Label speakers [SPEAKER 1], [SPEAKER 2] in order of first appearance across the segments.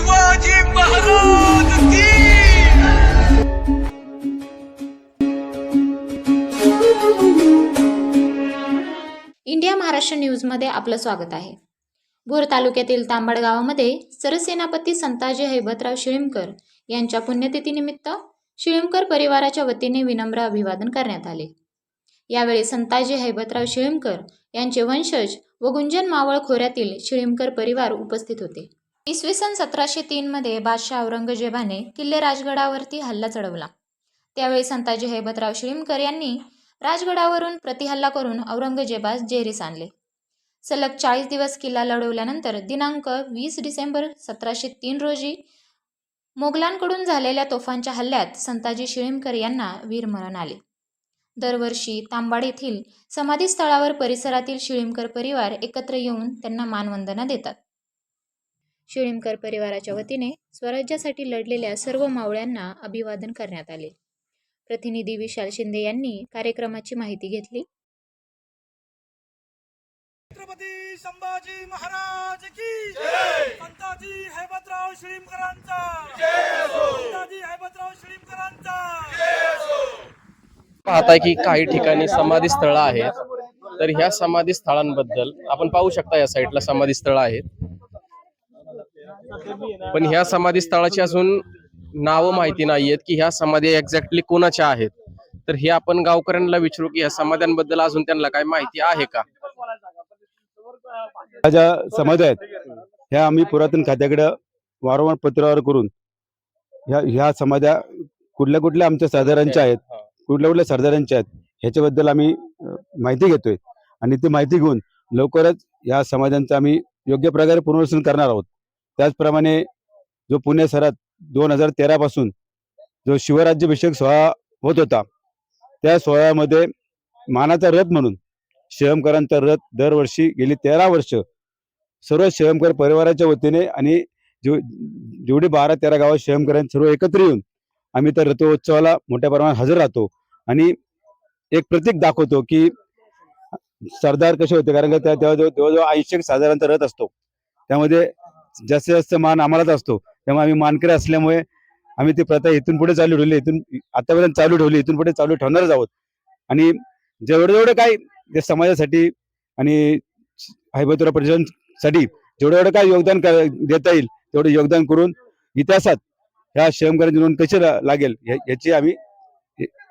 [SPEAKER 1] शिवाजी महाराज की
[SPEAKER 2] इंडिया महाराष्ट्र न्यूजमध्ये आपलं स्वागत आहे. भोर तालुक्यातील तांबड गावामध्ये सरसेनापती संताजी हैबतराव शिळीमकर यांच्या पुण्यतिथीनिमित्त शिळीमकर परिवाराच्या वतीने विनम्र अभिवादन करण्यात आले. यावेळी संताजी हैबतराव शिळीमकर यांचे वंशज व गुंजन मावळ खोऱ्यातील शिळीमकर परिवार उपस्थित होते. इसवी सन सतराशे तीनमध्ये बादशाह औरंगजेबाने किल्ले राजगडावरती हल्ला चढवला. त्यावेळी संताजी हैबतराव शिळीमकर यांनी राजगडावरून प्रतिहल्ला करून औरंगजेबास जेरीस आणले. सलग चाळीस दिवस किल्ला लढवल्यानंतर दिनांक वीस डिसेंबर सतराशे तीन रोजी मोगलांकडून झालेल्या तोफांच्या हल्ल्यात संताजी शिळीमकर यांना वीरमरण आले. दरवर्षी तांबाड येथील समाधीस्थळावर परिसरातील शिळीमकर परिवार एकत्र येऊन त्यांना मानवंदना देतात. शिळीमकर परिवाराच्या वतीने स्वराज्यासाठी लढलेल्या सर्व मावळ्यांना अभिवादन करण्यात आले. प्रतिनिधी विशाल शिंदे यांनी कार्यक्रमाची माहिती घेतली.
[SPEAKER 1] छत्रपती संभाजी महाराज की संताजी हैबतराव
[SPEAKER 3] पाहताय की काही ठिकाणी समाधी स्थळ आहेत. तर ह्या समाधी स्थळांबद्दल आपण पाहू शकता या साईडला समाधी स्थळ आहेत. पण ह्या समाधी स्थळाची अजून नावं माहिती नाहीयेत की ह्या समाधी एक्झॅक्टली कोणाच्या आहेत? तर हे आपण गावकऱ्यांना विचारू की ह्या समाध्यांबद्दल अजून त्यांना काय माहिती आहे का?
[SPEAKER 4] ज्या समाधी आहेत. ह्या आम्ही पुरातन खात्याकडे वारंवार पत्रावर करून ह्या ह्या समाध्या कुठल्या कुठल्या आमच्या सरदारांच्या आहेत कुठल्या कुठल्या सरदारांच्या आहेत ह्याच्याबद्दल आम्ही माहिती घेतोय. आणि ती माहिती घेऊन लवकरच या समाजांचं आम्ही योग्य प्रकारे पुनर्वसन करणार आहोत. त्याचप्रमाणे जो पुणे शहरात दोन हजार तेरापासून जो शिवराज्याभिषेक सोहळा होत होता त्या सोहळ्यामध्ये मानाचा रथ म्हणून शिवमकरांचा रथ दरवर्षी गेली तेरा वर्ष. सर्व शिवमकर परिवाराच्या वतीने आणि जेव जेवढी बारा तेरा गावात शिवमकर सर्व एकत्र येऊन आम्ही त्या रथोत्सवाला मोठ्या प्रमाणात हजर राहतो आणि एक प्रतीक दाखवतो की सरदार कसे होते कारण का त्या तेव्हा जवळ जवळजवळ ऐंशी एक साधारणतः रथ असतो. त्यामध्ये जास्तीत जास्त मान आम्हालाच असतो. त्यामुळे आम्ही मानकरी असल्यामुळे आम्ही ती प्रथा इथून पुढे चालू ठेवली. इथून आतापर्यंत चालू ठेवली. इथून पुढे चालू ठेवणारच आहोत. आणि जेवढं जेवढं काय जे समाजासाठी आणि हैबतुरा परिषदांसाठी जेवढं जेवढं काय योगदान कर- देता येईल तेवढं योगदान करून इतिहासात ह्या शिवमकरांची नोंद कशी लागेल याची आम्ही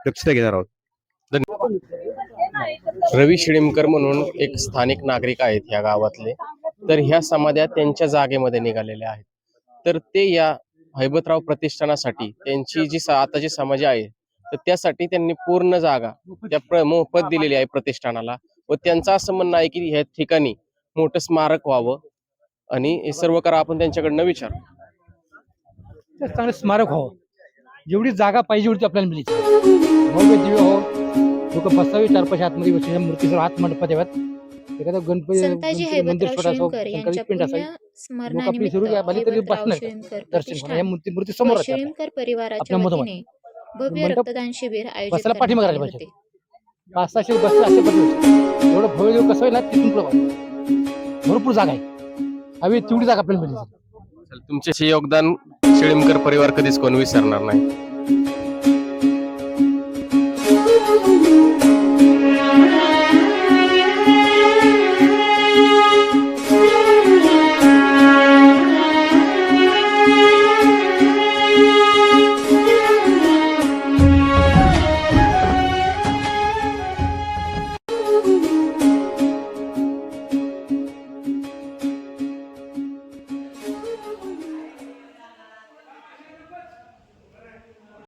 [SPEAKER 4] दक्षता घेणार आहोत.
[SPEAKER 3] रवी शिडीमकर म्हणून एक स्थानिक नागरिक आहेत ह्या गावातले. तर ह्या समाध्या त्यांच्या जागेमध्ये निघालेल्या आहेत. तर ते या हैबतराव प्रतिष्ठानासाठी त्यांची जी आता आताची समाधी आहे तर त्यासाठी त्यांनी पूर्ण जागा त्या मोफत दिलेली आहे प्रतिष्ठानाला व त्यांचं असं म्हणणं आहे की ह्या ठिकाणी मोठं स्मारक व्हावं आणि हे सर्व करा आपण त्यांच्याकडनं विचार.
[SPEAKER 5] चांगलं स्मारक व्हावं जेवढी जागा पाहिजे एवढी आपल्याला मिळेल. हो. लोक बसावे चार पाच आतमध्ये बसून मूर्तीसर आत मंडपात याव्यात एखादा गणपती
[SPEAKER 2] संताजी
[SPEAKER 5] गणपती मंदिर
[SPEAKER 2] हैबतराव
[SPEAKER 5] छोटा असावं,
[SPEAKER 2] शिळीमकर
[SPEAKER 5] शंकराची
[SPEAKER 2] यांच्या
[SPEAKER 5] पिंड असावी
[SPEAKER 2] पुण्य
[SPEAKER 5] लोक
[SPEAKER 2] स्मरणानिमित्त
[SPEAKER 5] आपली सुरू बाली तरी
[SPEAKER 2] हैबतराव
[SPEAKER 5] बसणार
[SPEAKER 2] शिळीमकर
[SPEAKER 5] दर्शन करा
[SPEAKER 2] प्रतिष्ठान.
[SPEAKER 5] या मूर्ती मूर्ती
[SPEAKER 2] व
[SPEAKER 5] समोर आहेत आपल्या.
[SPEAKER 2] शिळीमकर परिवाराच्या
[SPEAKER 5] आपल्या मधोमध.
[SPEAKER 2] वतीने भव्य
[SPEAKER 5] मंडप
[SPEAKER 2] रक्तदान शिबिर आयोजित
[SPEAKER 5] बसायला
[SPEAKER 2] करण्यात
[SPEAKER 5] पाठीमागे
[SPEAKER 2] आले
[SPEAKER 5] राहिलं
[SPEAKER 2] होते.
[SPEAKER 5] पाच सहाशे बसले असे एवढं भव्य देव कसं होईल ना तिथून पुढं. भरपूर जागा आहे. हवी तेवढी जागा आपल्याला मिळाली.
[SPEAKER 3] तुमच्याशी योगदान शिळीमकर परिवार कधीच कोण विसरणार नाही.